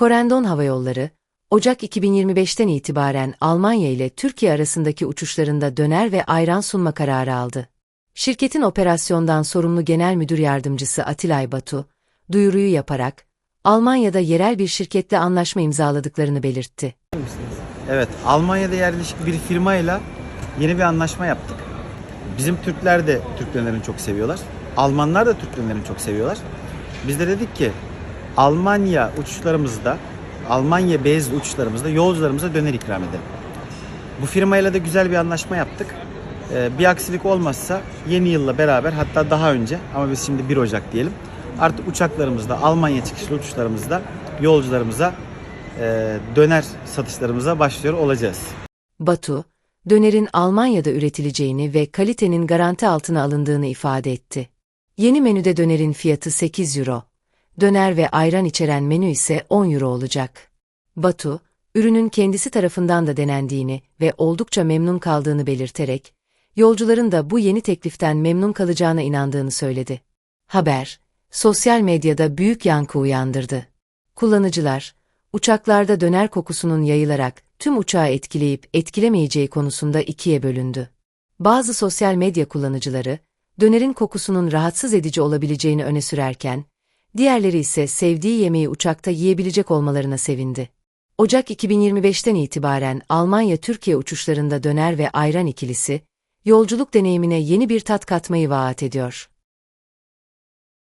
Corendon Hava Yolları, Ocak 2025'ten itibaren Almanya ile Türkiye arasındaki uçuşlarında döner ve ayran sunma kararı aldı. Şirketin operasyondan sorumlu genel müdür yardımcısı Atilay Batu, duyuruyu yaparak, Almanya'da yerel bir şirketle anlaşma imzaladıklarını belirtti. Evet, Almanya'da yerleşik bir firmayla yeni bir anlaşma yaptık. Bizim Türkler de Türk dönerini çok seviyorlar. Almanlar da Türk dönerini çok seviyorlar. Biz de dedik ki Almanya uçuşlarımızda, Almanya bezli uçuşlarımızda yolcularımıza döner ikram edelim. Bu firmayla da güzel bir anlaşma yaptık. Ee, bir aksilik olmazsa yeni yılla beraber hatta daha önce ama biz şimdi 1 Ocak diyelim. Artık uçaklarımızda, Almanya çıkışlı uçuşlarımızda yolcularımıza e, döner satışlarımıza başlıyor olacağız. Batu, dönerin Almanya'da üretileceğini ve kalitenin garanti altına alındığını ifade etti. Yeni menüde dönerin fiyatı 8 euro, döner ve ayran içeren menü ise 10 euro olacak. Batu, ürünün kendisi tarafından da denendiğini ve oldukça memnun kaldığını belirterek, yolcuların da bu yeni tekliften memnun kalacağına inandığını söyledi. Haber, sosyal medyada büyük yankı uyandırdı. Kullanıcılar, uçaklarda döner kokusunun yayılarak tüm uçağı etkileyip etkilemeyeceği konusunda ikiye bölündü. Bazı sosyal medya kullanıcıları, dönerin kokusunun rahatsız edici olabileceğini öne sürerken, diğerleri ise sevdiği yemeği uçakta yiyebilecek olmalarına sevindi. Ocak 2025'ten itibaren Almanya-Türkiye uçuşlarında döner ve ayran ikilisi, yolculuk deneyimine yeni bir tat katmayı vaat ediyor.